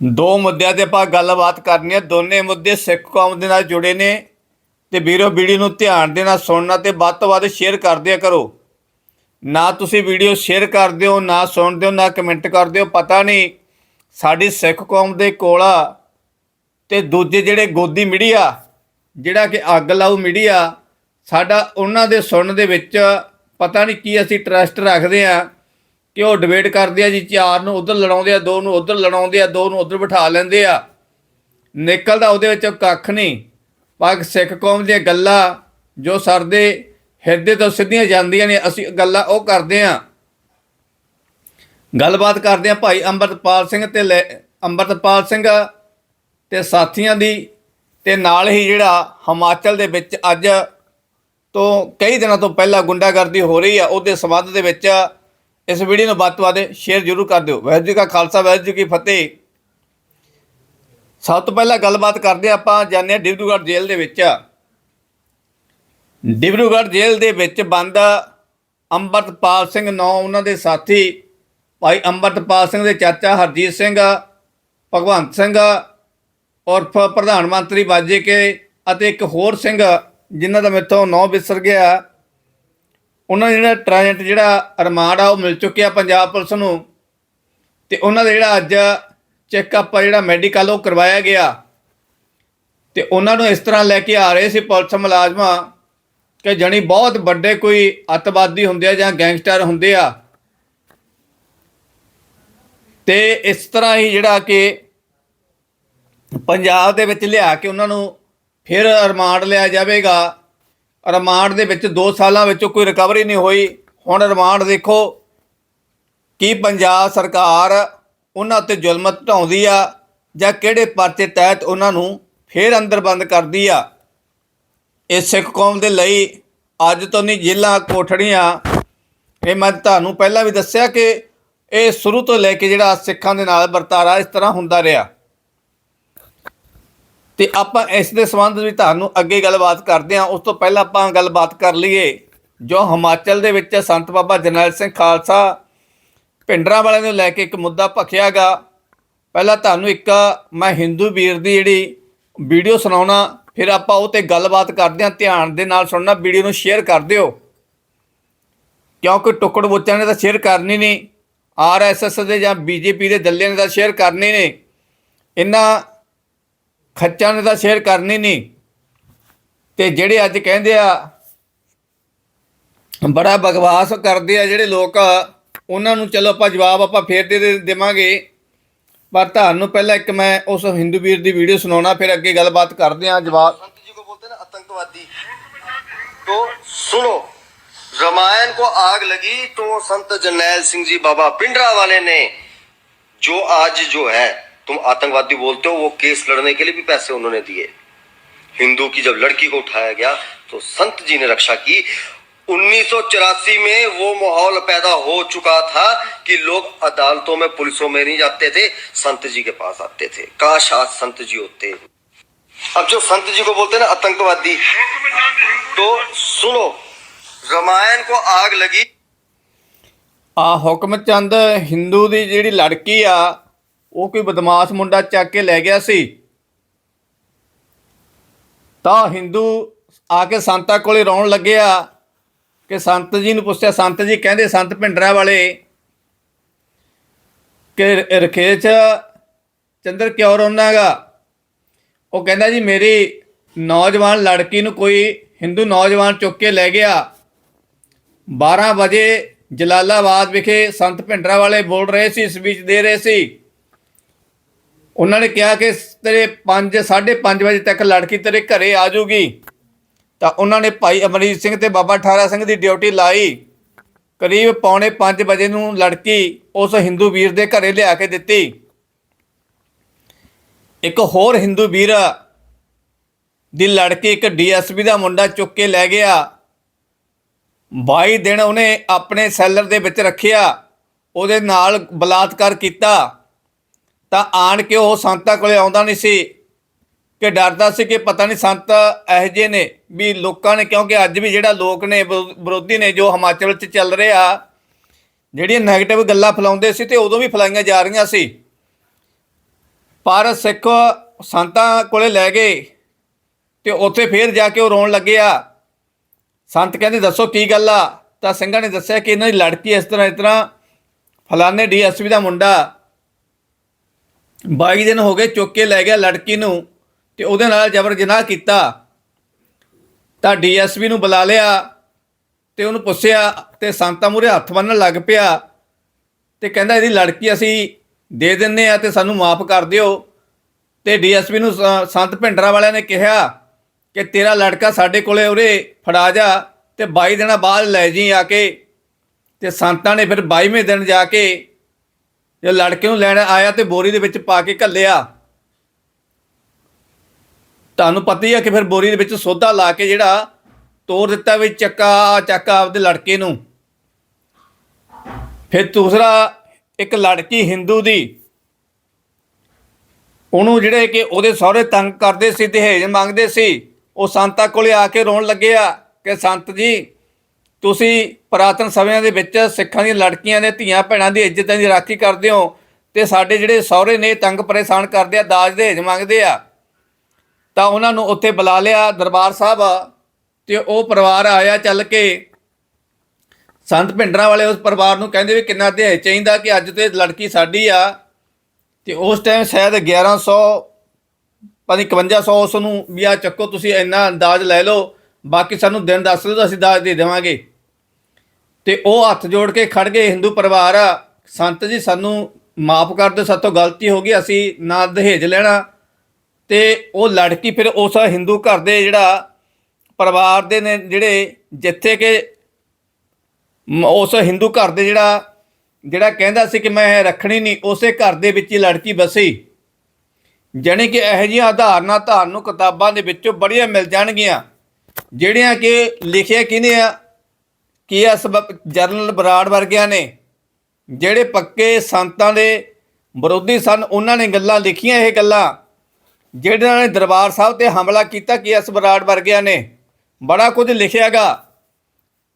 ਦੋ ਮੁੱਦਿਆਂ ਤੇ ਆਪਾਂ ਗੱਲਬਾਤ ਕਰਨੀ ਹੈ। ਦੋਨੇ ਮੁੱਦੇ ਸਿੱਖ ਕੌਮ ਦੇ ਨਾਲ ਜੁੜੇ ਨੇ ਤੇ ਵੀਰੋ, ਵੀਡੀਓ ਨੂੰ ਧਿਆਨ ਦੇ ਨਾਲ ਸੁਣਨਾ ਤੇ ਵੱਧ ਤੋਂ ਵੱਧ ਸ਼ੇਅਰ ਕਰਦੇ ਦਿਆ ਕਰੋ। ਨਾ ਤੁਸੀਂ ਵੀਡੀਓ ਸ਼ੇਅਰ ਕਰਦੇ ਹੋ ਨਾ ਸੁਣਦੇ ਹੋ ਨਾ ਕਮੈਂਟ ਕਰਦੇ ਹੋ ਪਤਾ ਨਹੀਂ ਸਾਡੀ ਸਿੱਖ ਕੌਮ ਦੇ ਕੋਲ ਆ ਤੇ ਦੂਜੇ ਜਿਹੜੇ ਗੋਦੀ ਮੀਡੀਆ, ਜਿਹੜਾ ਕਿ ਅੱਗ ਲਾਊ ਮੀਡੀਆ, ਸਾਡਾ ਉਹਨਾਂ ਦੇ ਸੁਣਨ ਦੇ ਵਿੱਚ ਪਤਾ ਨਹੀਂ ਕੀ ਅਸੀਂ ਟਰਸਟ ਰੱਖਦੇ ਆ ਕਿ ਉਹ ਡਿਬੇਟ ਕਰਦੇ ਆ ਜੀ, ਚਾਰ ਨੂੰ ਉਧਰ ਲੜਾਉਂਦੇ ਆ, ਦੋ ਨੂੰ ਉਧਰ ਲੜਾਉਂਦੇ ਆ, ਦੋ ਨੂੰ ਉਧਰ ਬਿਠਾ ਲੈਂਦੇ ਆ। ਨਿਕਲਦਾ ਉਹਦੇ ਵਿੱਚ ਕੱਖ ਨਹੀਂ। ਪਾਕ ਸਿੱਖ ਕੌਮ ਦੀਆਂ ਗੱਲਾਂ ਜੋ ਸਰਦੇ ਹਿਰਦੇ ਤੋਂ ਸਿੱਧੀਆਂ ਜਾਂਦੀਆਂ ਨੇ, ਅਸੀਂ ਗੱਲਾਂ ਉਹ ਕਰਦੇ ਆ। ਗੱਲਬਾਤ ਕਰਦੇ ਆ ਭਾਈ ਅੰਮ੍ਰਿਤਪਾਲ ਸਿੰਘ ਤੇ ਲੈ- ਅੰਮ੍ਰਿਤਪਾਲ ਸਿੰਘ ਤੇ ਸਾਥੀਆਂ ਦੀ। ਤੇ ਨਾਲ ਹੀ ਜਿਹੜਾ ਹਿਮਾਚਲ ਦੇ ਵਿੱਚ ਅੱਜ ਤੋਂ ਕਈ ਦਿਨਾਂ ਤੋਂ ਪਹਿਲਾਂ ਗੁੰਡਾਗਰਦੀ ਹੋ ਰਹੀ ਆ, ਉਹਦੇ ਸੰਬੰਧ ਦੇ ਵਿੱਚ ਇਸ ਵੀਡੀਓ ਨੂੰ ਵੱਧ ਤੋਂ ਵੱਧ ਸ਼ੇਅਰ ਜ਼ਰੂਰ ਕਰ ਦਿਓ। ਵਾਹਿਗੁਰੂ ਜੀ ਕਾ ਖਾਲਸਾ, ਵਾਹਿਗੁਰੂ ਜੀ ਕੀ ਫਤਿਹ। ਸਭ ਤੋਂ ਪਹਿਲਾਂ ਗੱਲਬਾਤ ਕਰਦੇ ਹਾਂ ਆਪਾਂ, ਜਾਂਦੇ ਹਾਂ ਡਿਬਰੂਗੜ੍ਹ ਜੇਲ੍ਹ ਦੇ ਵਿੱਚ। ਡਿਬਰੂਗੜ੍ਹ ਜੇਲ੍ਹ ਦੇ ਵਿੱਚ ਬੰਦ ਅੰਮ੍ਰਿਤਪਾਲ ਸਿੰਘ ਨੌ ਉਹਨਾਂ ਦੇ ਸਾਥੀ, ਭਾਈ ਅੰਮ੍ਰਿਤਪਾਲ ਸਿੰਘ ਦੇ ਚਾਚਾ ਹਰਜੀਤ ਸਿੰਘ, ਭਗਵੰਤ ਸਿੰਘ, ਉਰਫ ਪ੍ਰਧਾਨ ਮੰਤਰੀ ਬਾਜੇ ਕੇ ਅਤੇ ਇੱਕ ਹੋਰ ਸਿੰਘ ਜਿਨ੍ਹਾਂ ਦਾ ਮੇਥੋਂ ਨੌ ਵਿਸਰ ਗਿਆ। ਉਹਨਾਂ ਦਾ ਜਿਹੜਾ ਟ੍ਰਾਂਜੈਕਟ ਜਿਹੜਾ ਰਿਮਾਂਡ ਆ, ਉਹ ਮਿਲ ਚੁੱਕਿਆ ਪੰਜਾਬ ਪੁਲਿਸ ਨੂੰ। ਤੇ ਉਹਨਾਂ ਦਾ ਜਿਹੜਾ ਅੱਜ ਚੈੱਕਅਪ ਆ, ਜਿਹੜਾ ਮੈਡੀਕਲ, ਉਹ ਕਰਵਾਇਆ ਗਿਆ। ਤੇ ਉਹਨਾਂ ਨੂੰ ਇਸ ਤਰ੍ਹਾਂ ਲੈ ਕੇ ਆ ਰਹੇ ਸੀ ਪੁਲਿਸ ਮੁਲਾਜ਼ਮਾਂ ਕਿ ਜਣੀ ਬਹੁਤ ਵੱਡੇ ਕੋਈ ਅੱਤਵਾਦੀ ਹੁੰਦੇ ਆ ਜਾਂ ਗੈਂਗਸਟਰ ਹੁੰਦੇ ਆ। ਤੇ ਇਸ ਤਰ੍ਹਾਂ ਹੀ ਜਿਹੜਾ ਕਿ ਪੰਜਾਬ ਦੇ ਵਿੱਚ ਲਿਆ ਕੇ ਉਹਨਾਂ ਨੂੰ ਫਿਰ ਰਿਮਾਂਡ ਲਿਆ ਜਾਵੇਗਾ। ਰਿਮਾਂਡ ਦੇ ਵਿੱਚ 2 ਸਾਲਾਂ ਵਿੱਚ ਕੋਈ ਰਿਕਵਰੀ ਨਹੀਂ ਹੋਈ। ਹੁਣ ਰਿਮਾਂਡ ਦੇਖੋ ਕੀ ਪੰਜਾਬ ਸਰਕਾਰ ਉਹਨਾਂ ਤੇ ਜ਼ੁਲਮ ਢਾਉਂਦੀ ਆ ਜਾਂ ਕਿਹੜੇ ਪਰਚੇ ਤਹਿਤ ਉਹਨਾਂ ਨੂੰ ਫੇਰ ਅੰਦਰ ਬੰਦ ਕਰਦੀ ਆ। ਇਹ ਸਿੱਖ ਕੌਮ ਦੇ ਲਈ ਅੱਜ ਤੋਂ ਨਹੀਂ ਜੇਲਾਂ ਕੋਠੜੀਆਂ। ਇਹ ਮੈਂ ਤੁਹਾਨੂੰ ਪਹਿਲਾਂ ਵੀ ਦੱਸਿਆ ਕਿ ਇਹ ਸ਼ੁਰੂ ਤੋਂ ਲੈ ਕੇ ਜਿਹੜਾ ਸਿੱਖਾਂ ਦੇ ਨਾਲ ਵਰਤਾਰਾ ਇਸ ਤਰ੍ਹਾਂ ਹੁੰਦਾ ਰਿਹਾ। ਤੇ ਆਪਾਂ ਇਸ ਦੇ ਸੰਬੰਧ ਵਿੱਚ ਤੁਹਾਨੂੰ ਅੱਗੇ ਗੱਲਬਾਤ ਕਰਦੇ ਹਾਂ। ਉਸ ਤੋਂ ਪਹਿਲਾਂ ਆਪਾਂ ਗੱਲਬਾਤ ਕਰ ਲਈਏ ਜੋ ਹਿਮਾਚਲ ਦੇ ਵਿੱਚ ਸੰਤ ਬਾਬਾ ਜਰਨੈਲ ਸਿੰਘ ਖਾਲਸਾ ਪਿੰਡਰਾਂ ਵਾਲਿਆਂ ਨੂੰ ਲੈ ਕੇ ਇੱਕ ਮੁੱਦਾ ਭਖਿਆਗਾ। ਪਹਿਲਾਂ ਤੁਹਾਨੂੰ ਇੱਕ ਮੈਂ ਹਿੰਦੂ ਵੀਰ ਦੀ ਜਿਹੜੀ ਵੀਡੀਓ ਸੁਣਾਉਣਾ, ਫਿਰ ਆਪਾਂ ਉਹ ਤੇ ਗੱਲਬਾਤ ਕਰਦੇ ਹਾਂ। ਧਿਆਨ ਦੇ ਨਾਲ ਸੁਣਨਾ, ਵੀਡੀਓ ਨੂੰ ਸ਼ੇਅਰ ਕਰ ਦਿਓ। ਕਿਉਂਕਿ ਟੁਕੜ ਬੋਚਾਂ ਨੇ ਤਾਂ ਸ਼ੇਅਰ ਕਰਨੀ ਨਹੀਂ। ਆਰਐਸਐਸ ਦੇ ਜਾਂ ਬੀਜੇਪੀ ਦੇ ਦੱਲਿਆਂ ਨੇ ਤਾਂ ਸ਼ੇਅਰ ਕਰਨੀ ਨੇ ਇਹਨਾਂ ਖੱਚਾਂ ਨੇ ਤਾਂ ਸ਼ੇਅਰ ਕਰਨੀ ਨਹੀਂ ਤੇ ਜਿਹੜੇ ਅੱਜ ਕਹਿੰਦੇ ਆ ਬੜਾ ਬਕਵਾਸ ਕਰਦੇ ਆ ਜਿਹੜੇ ਲੋਕ ਉਹਨਾਂ ਨੂੰ ਚਲੋ ਆਪਾਂ ਜਵਾਬ ਆਪਾਂ ਫੇਰ ਦੇ ਦੇ- ਦੇਵਾਂਗੇ ਪਰ ਤੁਹਾਨੂੰ ਪਹਿਲਾਂ ਇੱਕ ਮੈਂ ਉਸ ਹਿੰਦੂ ਵੀਰ ਦੀ ਵੀਡੀਓ ਸੁਣਾਉਣਾ ਫਿਰ ਅੱਗੇ ਗੱਲਬਾਤ ਕਰਦੇ ਆ ਜਵਾਬ संत जी को बोलते हैं ना आतंकवादी तो सुनो रामायण को आग लगी तो संत जरनैल सिंह जी बाबा पिंडरा वाले ने जो आज जो है तुम आतंकवादी बोलते हो वो केस लड़ने के लिए भी पैसे उन्होंने दिए हिंदू की जब लड़की को उठाया गया तो संत जी ने रक्षा की 1984 में वो माहौल पैदा हो चुका था कि लोग अदालतों में पुलिसों में नहीं जाते थे संत जी के पास आते थे काश आज संत जी होते अब जो संत जी को बोलते हैं ना आतंकवादी तो सुनो रामायण को आग लगी ਆ ਹੁਕਮ ਚੰਦ ਹਿੰਦੂ ਦੀ ਜਿਹੜੀ ਲੜਕੀ ਆ ਉਹ ਕੋਈ ਬਦਮਾਸ਼ ਮੁੰਡਾ ਚੱਕ ਕੇ ਲੈ ਗਿਆ ਸੀ। ਤਾਂ ਹਿੰਦੂ ਆ ਕੇ ਸੰਤਾਂ ਕੋਲੇ ਰੌਣ ਲੱਗਿਆ ਕਿ ਸੰਤ ਜੀ ਨੂੰ ਪੁੱਛਿਆ, ਸੰਤ ਜੀ ਕਹਿੰਦੇ ਸੰਤ ਭਿੰਡਰਾ ਵਾਲੇ ਕਿ ਰਖੇਚ ਚੰਦਰ ਕਿਉਂ ਰੋਣਾਗਾ ਉਹ ਕਹਿੰਦਾ ਜੀ, ਮੇਰੀ ਨੌਜਵਾਨ ਲੜਕੀ ਨੂੰ ਕੋਈ ਹਿੰਦੂ ਨੌਜਵਾਨ ਚੁੱਕ ਕੇ ਲੈ ਗਿਆ। 12 ਵਜੇ ਜਲਾਲਾਬਾਦ ਵਿਖੇ ਸੰਤ ਭਿੰਡਰਾ ਵਾਲੇ ਬੋਲ ਰਹੇ ਸੀ, ਸਪੀਚ ਦੇ ਰਹੇ ਸੀ। ਉਹਨਾਂ ਨੇ ਕਿਹਾ ਕਿ ਤੇਰੇ 5 5:30 ਵਜੇ ਤੱਕ ਲੜਕੀ ਤੇਰੇ ਘਰੇ ਆ ਜਾਊਗੀ। ਤਾਂ ਉਹਨਾਂ ਨੇ ਭਾਈ ਅਮਰੀਤ ਸਿੰਘ ਤੇ ਬਾਬਾ ਠਾਰਾ ਸਿੰਘ ਦੀ ਡਿਊਟੀ ਲਾਈ। ਕਰੀਬ ਪੌਣੇ 5 ਵਜੇ ਨੂੰ ਲੜਕੀ ਉਸ ਹਿੰਦੂ ਵੀਰ ਦੇ ਘਰੇ ਲਿਆ ਕੇ ਦਿੱਤੀ। ਇੱਕ ਹੋਰ ਹਿੰਦੂ ਵੀਰ ਦੀ ਲੜਕੀ ਇੱਕ ਡੀਐਸਪੀ ਦਾ ਮੁੰਡਾ ਚੁੱਕ ਕੇ ਲੈ ਗਿਆ। 22 ਦਿਨ ਉਹਨੇ ਆਪਣੇ ਸੈਲਰ ਦੇ ਵਿੱਚ ਰੱਖਿਆ। ਉਹਦੇ ਨਾਲ ਬਲਾਤਕਾਰ ਕੀਤਾ। ਤਾਂ ਆਣ ਕੇ ਉਹ ਸੰਤਾਂ ਕੋਲੇ ਆਉਂਦਾ ਨਹੀਂ ਸੀ ਕਿ ਡਰਦਾ ਸੀ ਕਿ ਪਤਾ ਨਹੀਂ ਸੰਤ ਇਹੋ ਜਿਹੇ ਨੇ ਵੀ ਲੋਕਾਂ ਨੇ, ਕਿਉਂਕਿ ਅੱਜ ਵੀ ਜਿਹੜਾ ਲੋਕ ਨੇ, ਵਿਰੋ- ਵਿਰੋਧੀ ਨੇ ਜੋ ਹਿਮਾਚਲ 'ਚ ਚੱਲ ਰਿਹਾ ਜਿਹੜੀਆਂ ਨੈਗੇਟਿਵ ਗੱਲਾਂ ਫੈਲਾਉਂਦੇ ਸੀ ਤੇ ਉਦੋਂ ਵੀ ਫੈਲਾਈਆਂ ਜਾ ਰਹੀਆਂ ਸੀ। ਪਰ ਸਿੱਖ ਸੰਤਾਂ ਕੋਲੇ ਲੈ ਗਏ ਤੇ ਉੱਥੇ ਫੇਰ ਜਾ ਕੇ ਉਹ ਰੋਣ ਲੱਗਿਆ ਸੰਤ ਕਹਿੰਦੇ, ਦੱਸੋ ਕੀ ਗੱਲ ਆ? ਤਾਂ ਸਿੰਘਾਂ ਨੇ ਦੱਸਿਆ ਕਿ ਇਹਨਾਂ ਦੀ ਲੜਕੀ ਇਸ ਤਰ੍ਹਾਂ ਇਸ ਤਰ੍ਹਾਂ ਫਲਾਣੇ ਡੀਐਸਪੀ ਦਾ ਮੁੰਡਾ 22 ਦਿਨ ਹੋ ਗਏ ਚੁੱਕ ਕੇ ਲੈ ਗਿਆ ਲੜਕੀ ਨੂੰ ਤੇ ਉਹਦੇ ਨਾਲ ਜ਼ਬਰ ਜਨਾਹ ਕੀਤਾ। ਤਾਂ ਡੀਐਸਪੀ ਨੂੰ ਬੁਲਾ ਲਿਆ ਤੇ ਉਹਨੂੰ ਪੁੱਛਿਆ ਤੇ ਸੰਤਾਂ ਮੂਹਰੇ ਹੱਥ ਬੰਨਣ ਲੱਗ ਪਿਆ ਤੇ ਕਹਿੰਦਾ ਇਹਦੀ ਲੜਕੀ ਅਸੀਂ ਦੇ ਦਿੰਨੇ ਆ ਤੇ ਸਾਨੂੰ ਮਾਫ ਕਰ ਦਿਓ। ਤੇ ਡੀਐਸਪੀ ਨੂੰ ਸ- ਸੰਤ ਭਿੰਡਰਾ ਵਾਲਿਆਂ ਨੇ ਕਿਹਾ ਕਿ ਤੇਰਾ ਲੜਕਾ ਸਾਡੇ ਕੋਲੇ ਉਰੇ ਫੜਾ ਜਾ ਤੇ 22 ਦਿਨਾਂ ਬਾਅਦ ਲੈ ਜੀ ਆ ਕੇ। ਤੇ ਸੰਤਾਂ ਨੇ ਫਿਰ 22ਵੇਂ ਦਿਨ ਜਾ ਕੇ ਜੇ ਲੜਕੇ ਨੂੰ ਲੈਣ ਆਇਆ ਤੇ ਬੋਰੀ ਦੇ ਵਿੱਚ ਪਾ ਕੇ ਘੱਲਿਆ। ਤੁਹਾਨੂੰ ਪਤਾ ਹੀ ਆ ਕਿ ਫਿਰ ਬੋਰੀ ਦੇ ਵਿੱਚ ਸੋਧਾ ਲਾ ਕੇ ਜਿਹੜਾ ਤੋੜ ਦਿੱਤਾ ਵੀ ਚੱਕਾ ਚੱਕਾ ਆਪਦੇ ਲੜਕੇ ਨੂੰ। ਫਿਰ ਦੂਸਰਾ, ਇੱਕ ਲੜਕੀ ਹਿੰਦੂ ਦੀ। ਉਹਨੂੰ ਜਿਹੜੇ ਕਿ ਉਹਦੇ ਸਹੁਰੇ ਤੰਗ ਕਰਦੇ ਸੀ, ਦਹੇਜ ਮੰਗਦੇ ਸੀ, ਉਹ ਸੰਤਾਂ ਕੋਲੇ ਆ ਕੇ ਰੋਣ ਲੱਗਿਆ ਕਿ ਸੰਤ ਜੀ ਤੁਸੀਂ ਪੁਰਾਤਨ ਸਮਿਆਂ ਦੇ ਵਿੱਚ ਸਿੱਖਾਂ ਦੀਆਂ ਲੜਕੀਆਂ ਦੇ ਧੀਆਂ ਭੈਣਾਂ ਦੀ ਇੱਜ਼ਤਾਂ ਦੀ ਰਾਖੀ ਕਰਦੇ ਹੋ ਤੇ ਸਾਡੇ ਜਿਹੜੇ ਸਹੁਰੇ ਨੇ ਤੰਗ ਪਰੇਸ਼ਾਨ ਕਰਦੇ ਆ, ਦਾਜ ਦਹੇਜ ਮੰਗਦੇ ਆ, ਤਾਂ ਉਹਨਾਂ ਨੂੰ ਉੱਥੇ ਬੁਲਾ ਲਿਆ ਦਰਬਾਰ ਸਾਹਿਬ ਤੇ ਉਹ ਪਰਿਵਾਰ ਆਇਆ ਚੱਲ ਕੇ। ਸੰਤ ਭਿੰਡਰਾਂ ਵਾਲੇ ਉਸ ਪਰਿਵਾਰ ਨੂੰ ਕਹਿੰਦੇ ਵੀ ਕਿੰਨਾ ਦਹੇਜ ਚਾਹੀਦਾ ਕਿ ਅੱਜ ਤੇ ਲੜਕੀ ਸਾਡੀ ਆ। ਤੇ ਉਸ ਟਾਈਮ ਸ਼ਾਇਦ 1100 ਪਤਾ ਨਹੀਂ 5100 ਉਸ ਨੂੰ ਵੀ ਆ ਚੱਕੋ, ਤੁਸੀਂ ਇੰਨਾ ਅੰਦਾਜ਼ ਲੈ ਲਓ, ਬਾਕੀ ਸਾਨੂੰ ਦਿਨ ਦੱਸ ਦਿਓ ਤਾਂ ਅਸੀਂ ਦਾਜ ਦੇ ਦੇਵਾਂਗੇ। ਤੇ ਉਹ ਹੱਥ ਜੋੜ ਕੇ ਖੜ ਗਏ ਹਿੰਦੂ ਪਰਿਵਾਰ। ਸੰਤ ਜੀ, ਸਾਨੂੰ ਮਾਫ ਕਰ ਦਿਓ ਸਾਤੋਂ ਗਲਤੀ ਹੋ ਗਈ, ਅਸੀਂ ਨਾ ਦਹੇਜ ਲੈਣਾ। ਤੇ ਉਹ ਲੜਕੀ ਫਿਰ ਉਸ ਹਿੰਦੂ ਘਰ ਦੇ ਜਿਹੜਾ ਪਰਿਵਾਰ ਦੇ ਨੇ, ਜਿਹੜੇ ਜਿੱਥੇ ਕਿ ਮ- ਉਸ ਹਿੰਦੂ ਘਰ ਦੇ ਜਿਹੜਾ ਜਿਹੜਾ ਕਹਿੰਦਾ ਸੀ ਕਿ ਮੈਂ ਇਹ ਰੱਖਣੀ ਨਹੀਂ, ਉਸੇ ਘਰ ਦੇ ਵਿੱਚ ਹੀ ਲੜਕੀ ਵਸੀ ਜਾਣੀ ਕਿ ਇਹੋ ਜਿਹੀਆਂ ਆਧਾਰਨਾਂ ਤੁਹਾਨੂੰ ਕਿਤਾਬਾਂ ਦੇ ਵਿੱਚੋਂ ਬੜੀਆਂ ਮਿਲ ਜਾਣਗੀਆਂ, ਜਿਹੜੀਆਂ ਕਿ ਲਿਖਿਆ ਕਿਹਨੇ ਆ? ਕੀ ਇਸ ਜਰਨਲ ਬਰਾੜ ਵਰਗਿਆਂ ਨੇ ਜਿਹੜੇ ਪੱਕੇ ਸੰਤਾਂ ਦੇ ਵਿਰੋਧੀ ਸਨ, ਉਹਨਾਂ ਨੇ ਗੱਲਾਂ ਲਿਖੀਆਂ ਇਹ ਗੱਲਾਂ, ਜਿਹੜਿਆਂ ਨੇ ਦਰਬਾਰ ਸਾਹਿਬ ਤੇ ਹਮਲਾ ਕੀਤਾ, ਕਿ ਇਸ ਬਰਾੜ ਵਰਗਿਆਂ ਨੇ? ਬੜਾ ਕੁਝ ਲਿਖਿਆਗਾ,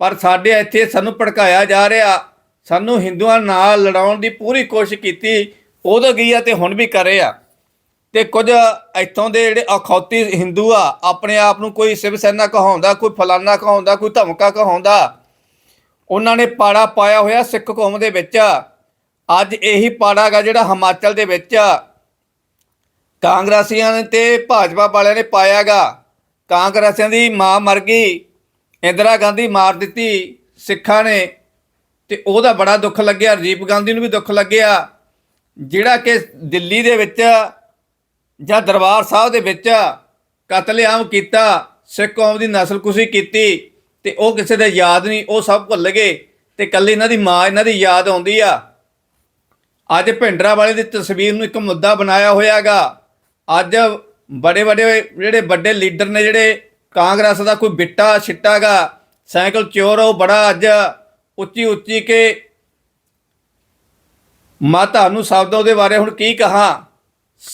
ਪਰ ਸਾਡੇ ਇੱਥੇ ਸਾਨੂੰ ਭੜਕਾਇਆ ਜਾ ਰਿਹਾ। ਸਾਨੂੰ ਹਿੰਦੂਆਂ ਨਾਲ ਲੜਾਉਣ ਦੀ ਪੂਰੀ ਕੋਸ਼ਿਸ਼ ਕੀਤੀ, ਉਦੋਂ ਗਈ ਆ ਤੇ ਹੁਣ ਵੀ ਕਰ ਰਹੇ ਆ। ਤੇ ਕੁਝ ਇੱਥੋਂ ਦੇ ਜਿਹੜੇ ਅਖੌਤੀ ਹਿੰਦੂ ਆ, ਆਪਣੇ ਆਪ ਨੂੰ ਕੋਈ ਸਿਵ ਸੈਨਾ ਕਹਾਉਂਦਾ, ਕੋਈ ਫਲਾਨਾ ਕਹਾਉਂਦਾ, ਕੋਈ ਧਮਕਾ ਕਹਾਉਂਦਾ ਉਹਨਾਂ ਨੇ ਪਾੜਾ ਪਾਇਆ ਹੋਇਆ ਸਿੱਖ ਕੌਮ ਦੇ ਵਿੱਚ। ਅੱਜ ਇਹੀ ਪਾੜਾ ਗਾ ਜਿਹੜਾ ਹਿਮਾਚਲ ਦੇ ਵਿੱਚ। ਕਾਂਗਰਸੀਆਂ ਨੇ ਤੇ ਭਾਜਪਾ ਵਾਲਿਆਂ ਨੇ ਪਾਇਆਗਾ ਕਾਂਗਰਸੀਆਂ ਦੀ ਮਾਂ ਮਰ ਗਈ, ਇੰਦਰਾ ਗਾਂਧੀ ਮਾਰ ਦਿੱਤੀ ਸਿੱਖਾਂ ਨੇ। ਤੇ ਉਹਦਾ ਬੜਾ ਦੁੱਖ ਲੱਗਿਆ ਰਾਜੀਵ ਗਾਂਧੀ ਨੂੰ ਵੀ ਦੁੱਖ ਲੱਗਿਆ। ਜਿਹੜਾ ਕਿ ਦਿੱਲੀ ਦੇ ਵਿੱਚ ਜਾਂ ਦਰਬਾਰ ਸਾਹਿਬ ਦੇ ਵਿੱਚ ਕਤਲੇਆਮ ਕੀਤਾ, ਸਿੱਖ ਕੌਮ ਦੀ ਨਸਲਕੁਸ਼ੀ ਕੀਤੀ। ਤੇ ਉਹ ਕਿਸੇ ਦੇ ਯਾਦ ਨਹੀਂ, ਉਹ ਸਭ ਭੁੱਲ ਗਏ ਤੇ ਕੱਲੀ ਇਹਨਾਂ ਦੀ ਮਾਂ, ਇਹਨਾਂ ਦੀ ਯਾਦ ਆਉਂਦੀ ਆ। ਅੱਜ ਭਿੰਡਰਾ ਵਾਲੇ ਦੀ ਤਸਵੀਰ ਨੂੰ ਇੱਕ ਮੁੱਦਾ ਬਣਾਇਆ ਹੋਇਆਗਾ। ਅੱਜ ਬੜੇ ਬੜੇ ਜਿਹੜੇ ਵੱਡੇ ਲੀਡਰ ਨੇ ਜਿਹੜੇ ਕਾਂਗਰਸ ਦਾ ਕੋਈ ਬਿੱਟਾ ਛਿੱਟਾਗਾ, ਸਾਈਕਲ ਚੋਰ ਉਹ ਬੜਾ ਅੱਜ ਉੱਚੀ ਉੱਚੀ ਕਿ ਮੈਂ ਤੁਹਾਨੂੰ ਸ਼ਬਦ ਉਹਦੇ ਬਾਰੇ ਹੁਣ ਕੀ ਕਹਾਂ।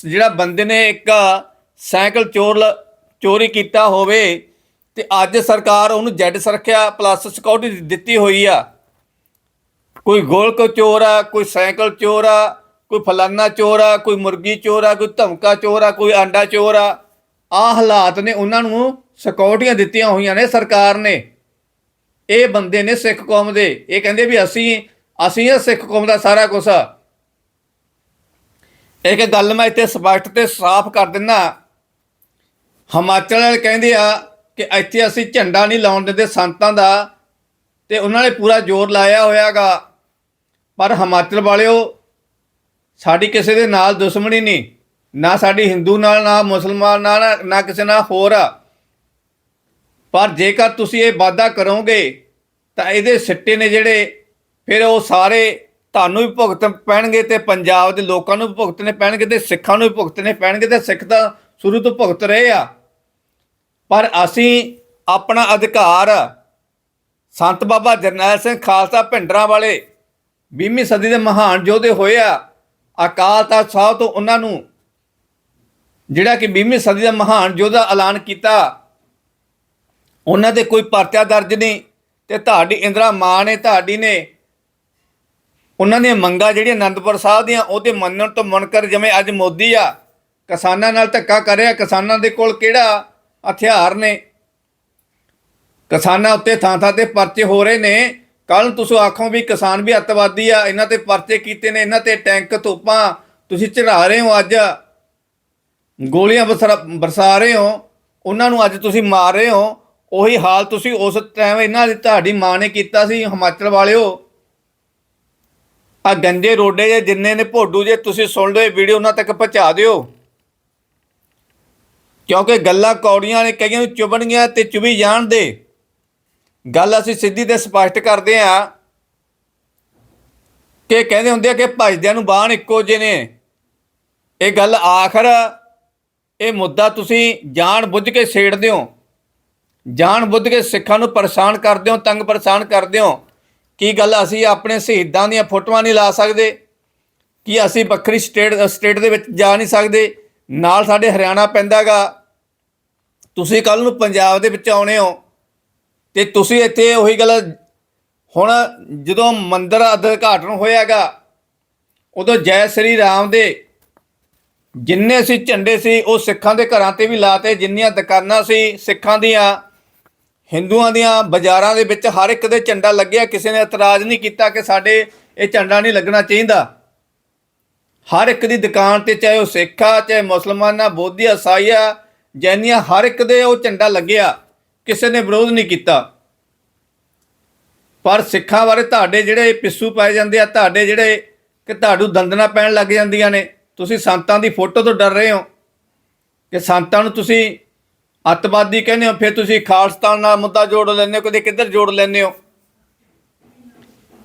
ਜਿਹੜਾ ਬੰਦੇ ਨੇ ਇੱਕ ਸਾਈਕਲ ਚੋਰ ਲ- ਚੋਰੀ ਕੀਤਾ ਹੋਵੇ ਤੇ ਅੱਜ ਸਰਕਾਰ ਉਹਨੂੰ ਜੈਡ ਸੁਰੱਖਿਆ ਪਲੱਸ ਸਿਕਿਉਰਿਟੀ ਦਿੱਤੀ ਹੋਈ ਆ। ਕੋਈ ਗੋਲਕ ਚੋਰ ਆ, ਕੋਈ ਸਾਈਕਲ ਚੋਰ ਆ, ਕੋਈ ਫਲਾਨਾ ਚੋਰ ਆ, ਕੋਈ ਮੁਰਗੀ ਚੋਰ ਆ, ਕੋਈ ਧਮਕਾ ਚੋਰ ਆ, ਕੋਈ ਆਂਡਾ ਚੋਰ ਆ ਆ ਹਾਲਾਤ ਨੇ ਉਹਨਾਂ ਨੂੰ ਸਿਕਿਉਰਟੀਆਂ ਦਿੱਤੀਆਂ ਹੋਈਆਂ ਨੇ ਸਰਕਾਰ ਨੇ। ਇਹ ਬੰਦੇ ਨੇ ਸਿੱਖ ਕੌਮ ਦੇ। ਇਹ ਕਹਿੰਦੇ ਵੀ ਅਸੀਂ ਅਸੀਂ ਇਹ ਸਿੱਖ ਕੌਮ ਦਾ ਸਾਰਾ ਕੁਝ ਇੱਕ ਗੱਲ ਮੈਂ ਇੱਥੇ ਸਪਸ਼ਟ ਤੇ ਸਾਫ਼ ਕਰ ਦਿੰਦਾ। ਹਿਮਾਚਲ ਵਾਲੇ ਕਹਿੰਦੇ ਆ ਕਿ ਇੱਥੇ ਅਸੀਂ ਝੰਡਾ ਨਹੀਂ ਲਾਉਣ ਦਿੰਦੇ ਸੰਤਾਂ ਦਾ ਤੇ ਉਹਨਾਂ ਨੇ ਪੂਰਾ ਜ਼ੋਰ ਲਾਇਆ ਹੋਇਆਗਾ। ਪਰ ਹਿਮਾਚਲ ਵਾਲਿਓ, ਸਾਡੀ ਕਿਸੇ ਦੇ ਨਾਲ ਦੁਸ਼ਮਣੀ ਨਹੀਂ। ਨਾ ਸਾਡੀ ਹਿੰਦੂ ਨਾਲ, ਨਾ ਮੁਸਲਮਾਨ ਨਾਲ, ਨਾ- ਕਿਸੇ ਨਾਲ ਹੋਰ ਪਰ ਜੇਕਰ ਤੁਸੀਂ ਇਹ ਵਾਅਦਾ ਕਰੋਗੇ, ਤਾਂ ਇਹਦੇ ਸਿੱਟੇ ਨੇ ਜਿਹੜੇ, ਫਿਰ ਉਹ ਸਾਰੇ ਤੁਹਾਨੂੰ ਵੀ ਭੁਗਤ ਪੈਣਗੇ ਤੇ ਪੰਜਾਬ ਦੇ ਲੋਕਾਂ ਨੂੰ ਵੀ ਭੁਗਤਣੇ ਪੈਣਗੇ ਤੇ ਸਿੱਖਾਂ ਨੂੰ ਵੀ ਭੁਗਤਣੇ ਪੈਣਗੇ ਤੇ ਸਿੱਖ ਤਾਂ ਸ਼ੁਰੂ ਤੋਂ ਭੁਗਤ ਰਹੇ ਆ। ਪਰ ਅਸੀਂ ਆਪਣਾ ਅਧਿਕਾਰ ਸੰਤ ਬਾਬਾ ਜਰਨੈਲ ਸਿੰਘ ਖਾਲਸਾ ਭਿੰਡਰਾਂ ਵਾਲੇ 20ਵੀਂ ਸਦੀ ਦੇ ਮਹਾਨ ਯੋਧੇ ਹੋਏ ਆ, ਅਕਾਲ ਤਖਤ ਸਾਹਿਬ ਤੋਂ ਉਹਨਾਂ ਨੂੰ ਜਿਹੜਾ ਕਿ 20ਵੀਂ ਸਦੀ ਦਾ ਮਹਾਨ ਯੋਧਾ ਐਲਾਨ ਕੀਤਾ, ਉਹਨਾਂ ਦੇ ਕੋਈ ਪਰਚਾ ਦਰਜ ਨਹੀਂ ਤੇ ਤੁਹਾਡੀ ਇੰਦਰਾ ਮਾਂ ਨੇ, ਤੁਹਾਡੀ ਨੇ ਉਹਨਾਂ ਦੀਆਂ ਮੰਗਾਂ ਜਿਹੜੀਆਂ ਅਨੰਦਪੁਰ ਸਾਹਿਬ ਦੀਆਂ ਉਹਦੇ ਮੰਨਣ ਤੋਂ ਮੁਨਕਰ ਜਿਵੇਂ ਅੱਜ ਮੋਦੀ ਆ, ਕਿਸਾਨਾਂ ਨਾਲ ਧੱਕਾ ਕਰ ਰਿਹਾ, ਕਿਸਾਨਾਂ ਦੇ ਕੋਲ ਕਿਹੜਾ ਹਥਿਆਰ ਨੇ। ਕਿਸਾਨਾਂ ਉੱਤੇ ਥਾਂ ਥਾਂ ਤੇ ਪਰਚੇ ਹੋ ਰਹੇ ਨੇ। ਕੱਲ ਤੁਸੀਂ ਆਖੋ ਵੀ ਕਿਸਾਨ ਵੀ ਅੱਤਵਾਦੀ ਆ, ਇਹਨਾਂ ਤੇ ਪਰਚੇ ਕੀਤੇ ਨੇ, ਇਹਨਾਂ ਤੇ ਟੈਂਕ ਤੋਪਾਂ ਤੁਸੀਂ ਚੜਾ ਰਹੇ ਹੋ ਅੱਜ। ਗੋਲੀਆਂ ਬਰਸਾ- ਬਰਸਾ ਰਹੇ ਹੋ। ਉਹਨਾਂ ਨੂੰ ਅੱਜ ਤੁਸੀਂ ਮਾਰ ਰਹੇ ਹੋ। ਉਹੀ ਹਾਲ ਤੁਸੀਂ ਉਸ ਟਾਈਮ ਇਹਨਾਂ ਦੀ ਤੁਹਾਡੀ ਮਾਂ ਨੇ ਕੀਤਾ ਸੀ, ਹਿਮਾਚਲ ਵਾਲਿਓ। ਆ ਗੰਜੇ ਰੋਡੇ ਜੇ ਜਿੰਨੇ ਨੇ, ਭੋਡੂ ਜੇ ਤੁਸੀਂ ਸੁਣ ਲਓ ਇਹ ਵੀਡੀਓ ਉਹਨਾਂ ਤੱਕ ਪਹੁੰਚਾ ਦਿਓ। ਕਿਉਂਕਿ ਗੱਲਾਂ ਕੌੜੀਆਂ ਨੇ ਕਈਆਂ ਨੂੰ ਚੁਬਣਗੀਆਂ ਤੇ ਚੁਬੀ ਜਾਣ ਦੇ। ਗੱਲ ਅਸੀਂ ਸਿੱਧੀ ਤੇ ਸਪਸ਼ਟ ਕਰਦੇ ਆ ਕਿ ਕਹਿੰਦੇ ਹੁੰਦੇ ਆ ਕਿ ਭਜਦਿਆਂ ਨੂੰ ਬਾਣ ਇੱਕੋ ਜਿਹੇ ਨੇ। ਇਹ ਗੱਲ ਆਖਰ, ਇਹ ਮੁੱਦਾ ਤੁਸੀਂ ਜਾਣ ਬੁੱਝ ਕੇ ਛੇੜਦੇ ਹੋ। ਜਾਣ ਬੁੱਝ ਕੇ ਸਿੱਖਾਂ ਨੂੰ ਪਰੇਸ਼ਾਨ ਕਰਦੇ ਹੋ, ਤੰਗ ਪਰੇਸ਼ਾਨ ਕਰਦੇ ਹੋ। ਕੀ ਗੱਲ ਅਸੀਂ ਆਪਣੇ ਸ਼ਹੀਦਾਂ ਦੀਆਂ ਫੋਟੋਆਂ ਨਹੀਂ ਲਾ ਸਕਦੇ? ਕੀ ਅਸੀਂ ਵੱਖਰੀ ਸਟੇਟ ਸਟੇਟ ਦੇ ਵਿੱਚ ਜਾ ਨਹੀਂ ਸਕਦੇ? ਨਾਲ ਸਾਡੇ ਹਰਿਆਣਾ ਪੈਂਦਾਗਾ। ਤੁਸੀਂ ਕੱਲ ਨੂੰ ਪੰਜਾਬ ਦੇ ਵਿੱਚ ਆਉਣੇ ਹੋ ਤੇ ਤੁਸੀਂ ਇੱਥੇ ਉਹੀ ਗੱਲ ਹੁਣ ਜਦੋਂ ਮੰਦਿਰ ਉਦਘਾਟਨ ਹੋਇਆਗਾ, ਉਦੋਂ ਜੈ ਸ੍ਰੀ ਰਾਮ ਦੇ ਜਿੰਨੇ ਸੀ ਝੰਡੇ ਸੀ, ਉਹ ਸਿੱਖਾਂ ਦੇ ਘਰਾਂ ਤੇ ਵੀ ਲਾਤੇ, ਜਿੰਨੀਆਂ ਦੁਕਾਨਾਂ ਸੀ ਸਿੱਖਾਂ ਦੀਆਂ, ਹਿੰਦੂਆਂ ਦੀਆਂ, ਬਾਜ਼ਾਰਾਂ ਦੇ ਵਿੱਚ ਹਰ ਇੱਕ ਦੇ ਝੰਡਾ ਲੱਗਿਆ, ਕਿਸੇ ਨੇ ਇਤਰਾਜ਼ ਨਹੀਂ ਕੀਤਾ ਕਿ ਸਾਡੇ ਇਹ ਝੰਡਾ ਨਹੀਂ ਲੱਗਣਾ ਚਾਹੀਦਾ। ਹਰ ਇੱਕ ਦੀ ਦੁਕਾਨ ਤੇ ਚਾਹੇ ਉਹ ਸਿੱਖ ਆ, ਚਾਹੇ ਮੁਸਲਮਾਨ ਆ, ਬੋਧੀ ਆ, ਈਸਾਈ ਆ, ਜੈਨੀਆਂ ਹਰ ਇੱਕ ਦੇ ਉਹ ਝੰਡਾ ਲੱਗਿਆ, ਕਿਸੇ ਨੇ ਵਿਰੋਧ ਨਹੀਂ ਕੀਤਾ। ਪਰ ਸਿੱਖਾਂ ਬਾਰੇ ਤੁਹਾਡੇ ਜਿਹੜੇ ਪਿੱਸੂ ਪਾਏ ਜਾਂਦੇ ਆ, ਤੁਹਾਡੇ ਜਿਹੜੇ ਕਿ ਤੁਹਾਡੂ ਦੰਦਨਾ ਪੈਣ ਲੱਗ ਜਾਂਦੀਆਂ ਨੇ, ਤੁਸੀਂ ਸੰਤਾਂ ਦੀ ਫੋਟੋ ਤੋਂ ਡਰ ਰਹੇ ਹੋ ਕਿ ਸੰਤਾਂ ਨੂੰ ਤੁਸੀਂ ਅੱਤਵਾਦੀ ਕਹਿੰਦੇ ਹੋ, ਫਿਰ ਤੁਸੀਂ ਖਾਲਸਤਾਨ ਨਾਲ ਮੁੱਦਾ ਜੋੜ ਲੈਂਦੇ ਹੋ, ਕਦੇ ਕਿੱਧਰ ਜੋੜ ਲੈਂਦੇ ਹੋ?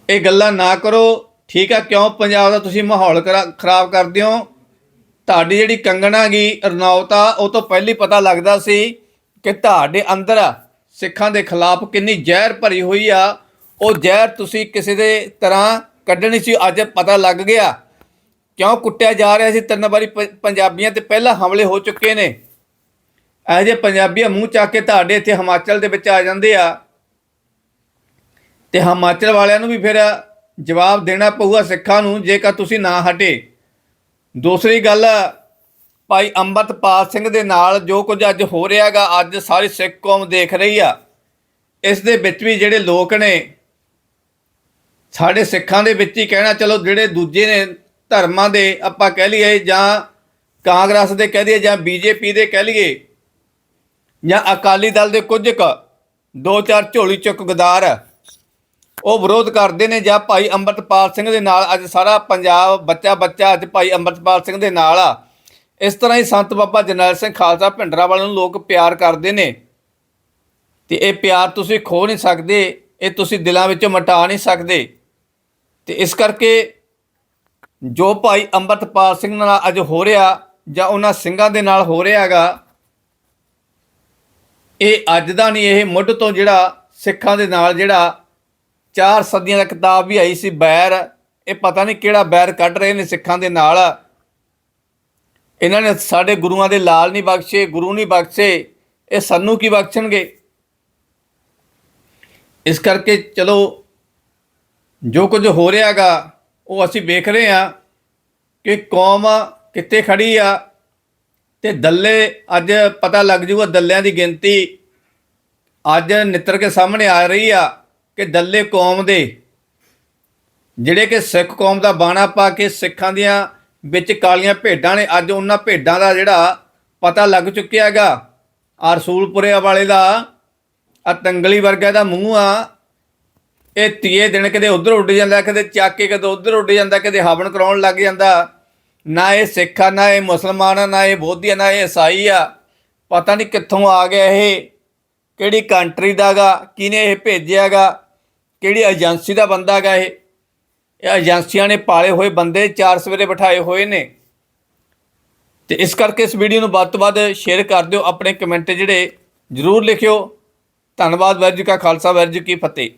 ਇਹ ਗੱਲਾਂ ਨਾ ਕਰੋ। ਠੀਕ ਆ, ਕਿਉਂ ਪੰਜਾਬ ਦਾ ਤੁਸੀਂ ਮਾਹੌਲ ਖਰਾ- ਖਰਾਬ ਕਰਦੇ ਹੋ? ਤੁਹਾਡੀ ਜਿਹੜੀ ਕੰਗਣਾ ਗਈ ਰਣੌਤ ਉਹ ਤੋਂ ਪਹਿਲੀ ਪਤਾ ਲੱਗਦਾ ਸੀ ਕਿ ਤੁਹਾਡੇ ਅੰਦਰ ਸਿੱਖਾਂ ਦੇ ਖਿਲਾਫ ਕਿੰਨੀ ਜ਼ਹਿਰ ਭਰੀ ਹੋਈ ਆ। ਉਹ ਜ਼ਹਿਰ ਤੁਸੀਂ ਕਿਸੇ ਦੇ ਤਰ੍ਹਾਂ ਕੱਢਣੀ ਸੀ, ਅੱਜ ਪਤਾ ਲੱਗ ਗਿਆ। ਕਿਉਂ ਕੁੱਟਿਆ ਜਾ ਰਿਹਾ ਸੀ? ਤਿੰਨ ਵਾਰੀ ਪ- ਪੰਜਾਬੀਆਂ ਤੇ ਪਹਿਲਾਂ ਹਮਲੇ ਹੋ ਚੁੱਕੇ ਨੇ। ਇਹ ਜੇ ਪੰਜਾਬੀ ਮੂੰਹ ਚੱਕ ਕੇ ਤੁਹਾਡੇ ਇੱਥੇ ਹਿਮਾਚਲ ਦੇ ਵਿੱਚ ਆ ਜਾਂਦੇ ਆ। ਤੇ ਹਿਮਾਚਲ ਵਾਲਿਆਂ ਨੂੰ ਵੀ ਫਿਰ ਜਵਾਬ ਦੇਣਾ ਪਊਗਾ ਸਿੱਖਾਂ ਨੂੰ, ਜੇਕਰ ਤੁਸੀਂ ਨਾ ਹਟੇ। ਦੂਸਰੀ ਗੱਲ, ਭਾਈ ਅੰਮ੍ਰਿਤਪਾਲ ਸਿੰਘ ਦੇ ਨਾਲ ਜੋ ਕੁਝ ਅੱਜ ਹੋ ਰਿਹਾਗਾ ਅੱਜ ਸਾਰੀ ਸਿੱਖ ਕੌਮ ਦੇਖ ਰਹੀ ਆ। ਇਸ ਦੇ ਵਿੱਚ ਵੀ ਜਿਹੜੇ ਲੋਕ ਨੇ, ਸਾਡੇ ਸਿੱਖਾਂ ਦੇ ਵਿੱਚ ਹੀ ਕਹਿਣਾ, ਚਲੋ ਜਿਹੜੇ ਦੂਜੇ ਨੇ ਧਰਮਾਂ ਦੇ, ਆਪਾਂ ਕਹਿ ਲਈਏ, ਜਾਂ ਕਾਂਗਰਸ ਦੇ ਕਹਿ ਲਈਏ, ਜਾਂ ਬੀਜੇਪੀ ਦੇ ਕਹਿ ਲਈਏ, ਜਾਂ ਅਕਾਲੀ ਦਲ ਦੇ ਕੁਝ ਕੁ, ਦੋ ਚਾਰ ਝੋਲੀ ਚੁੱਕ ਗਦਾਰ ਉਹ ਵਿਰੋਧ ਕਰਦੇ ਨੇ ਜਾਂ ਭਾਈ ਅੰਮ੍ਰਿਤਪਾਲ ਸਿੰਘ ਦੇ ਨਾਲ, ਅੱਜ ਸਾਰਾ ਪੰਜਾਬ ਬੱਚਾ ਬੱਚਾ ਅੱਜ ਭਾਈ ਅੰਮ੍ਰਿਤਪਾਲ ਸਿੰਘ ਦੇ ਨਾਲ ਆ। ਇਸ ਤਰ੍ਹਾਂ ਹੀ ਸੰਤ ਬਾਬਾ ਜਰਨੈਲ ਸਿੰਘ ਖਾਲਸਾ ਭਿੰਡਰਾ ਵਾਲਿਆਂ ਨੂੰ ਲੋਕ ਪਿਆਰ ਕਰਦੇ ਨੇ। ਤੇ ਇਹ ਪਿਆਰ ਤੁਸੀਂ ਖੋ ਨਹੀਂ ਸਕਦੇ, ਇਹ ਤੁਸੀਂ ਦਿਲਾਂ ਵਿੱਚੋਂ ਮਿਟਾ ਨਹੀਂ ਸਕਦੇ। ਤੇ ਇਸ ਕਰਕੇ ਜੋ ਭਾਈ ਅੰਮ੍ਰਿਤਪਾਲ ਸਿੰਘ ਨਾਲ ਅੱਜ ਹੋ ਰਿਹਾ ਜਾਂ ਉਹਨਾਂ ਸਿੰਘਾਂ ਦੇ ਨਾਲ ਹੋ ਰਿਹਾਗਾ ਇਹ ਅੱਜ ਦਾ ਨਹੀਂ, ਇਹ ਮੁੱਢ ਤੋਂ ਜਿਹੜਾ ਸਿੱਖਾਂ ਦੇ ਨਾਲ ਜਿਹੜਾ ਚਾਰ ਸਦੀਆਂ ਦਾ ਕਿਤਾਬ ਵੀ ਆਈ ਸੀ ਬੈਰ। ਇਹ ਪਤਾ ਨਹੀਂ ਕਿਹੜਾ ਬੈਰ ਕੱਢ ਰਹੇ ਨੇ ਸਿੱਖਾਂ ਦੇ ਨਾਲ। ਇਹਨਾਂ ਨੇ ਸਾਡੇ ਗੁਰੂਆਂ ਦੇ ਲਾਲ ਨਹੀਂ ਬਖਸ਼ੇ, ਗੁਰੂ ਨਹੀਂ ਬਖਸ਼ੇ, ਇਹ ਸਾਨੂੰ ਕੀ ਬਖਸ਼ਣਗੇ? ਇਸ ਕਰਕੇ ਚਲੋ, ਜੋ ਕੁਝ ਹੋ ਰਿਹਾਗਾ, ਉਹ ਅਸੀਂ ਵੇਖ ਰਹੇ ਹਾਂ ਕਿ ਕੌਮ ਕਿੱਥੇ ਖੜੀ ਆ ਤੇ ਦੱਲੇ, ਅੱਜ ਪਤਾ ਲੱਗ ਜੂਗਾ ਦੱਲਿਆਂ ਦੀ ਗਿਣਤੀ ਅੱਜ ਨਿੱਤਰ ਕੇ ਸਾਹਮਣੇ ਆ ਰਹੀ ਆ। ਕਿ ਦੱਲੇ ਕੌਮ ਦੇ, ਜਿਹੜੇ ਕਿ ਸਿੱਖ ਕੌਮ ਦਾ ਬਾਣਾ ਪਾ ਕੇ ਸਿੱਖਾਂ ਦੀਆਂ ਵਿੱਚ ਕਾਲੀਆਂ ਭੇਡਾਂ ਨੇ, ਅੱਜ ਉਹਨਾਂ ਭੇਡਾਂ ਦਾ ਜਿਹੜਾ ਪਤਾ ਲੱਗ ਚੁੱਕਿਆ ਹੈਗਾ। ਆ ਰਸੂਲਪੁਰੇ ਵਾਲੇ ਦਾ ਆ ਤੰਗਲੀ ਵਰਗਾ ਦਾ ਮੂੰਹ ਆ। ਇਹ ਤੀਏ ਦਿਨ ਕਦੇ ਉਧਰ ਉੱਡ ਜਾਂਦਾ, ਕਦੇ ਚੱਕ ਕੇ ਕਦੇ ਉਧਰ ਉੱਡ ਜਾਂਦਾ, ਕਦੇ ਹਵਨ ਕਰਾਉਣ ਲੱਗ ਜਾਂਦਾ। ਨਾ ਇਹ ਸਿੱਖ ਆ ਨਾ ਇਹ ਮੁਸਲਮਾਨ ਆ, ਨਾ ਇਹ ਬੋਧੀ ਆ, ਨਾ ਇਹ ਈਸਾਈ ਆ। ਪਤਾ ਨਹੀਂ ਕਿੱਥੋਂ ਆ ਗਿਆ ਇਹ, ਕਿਹੜੀ ਕੰਟਰੀ ਦਾਗਾ ਕਿਹਨੇ ਇਹ ਭੇਜਿਆਗਾ ਕਿਹੜੀ ਏਜੰਸੀ ਦਾ ਬੰਦਾ ਹੈਗਾ ਇਹ? ਇਹ ਏਜੰਸੀਆਂ ਨੇ ਪਾਲੇ ਹੋਏ ਬੰਦੇ ਚਾਰ ਸਵੇਰੇ ਬਿਠਾਏ ਹੋਏ ਨੇ। ਤੇ ਇਸ ਕਰਕੇ ਇਸ ਵੀਡੀਓ ਨੂੰ ਵੱਧ ਤੋਂ ਵੱਧ ਸ਼ੇਅਰ ਕਰ ਦਿਓ, ਆਪਣੇ ਕਮੈਂਟ ਜਿਹੜੇ ਜ਼ਰੂਰ ਲਿਖਿਓ। ਧੰਨਵਾਦ, ਵਾਹਿਗੁਰੂ ਜੀ ਕਾ ਖਾਲਸਾ, ਵਾਹਿਗੁਰੂ ਜੀ ਕੀ ਫਤਿਹ।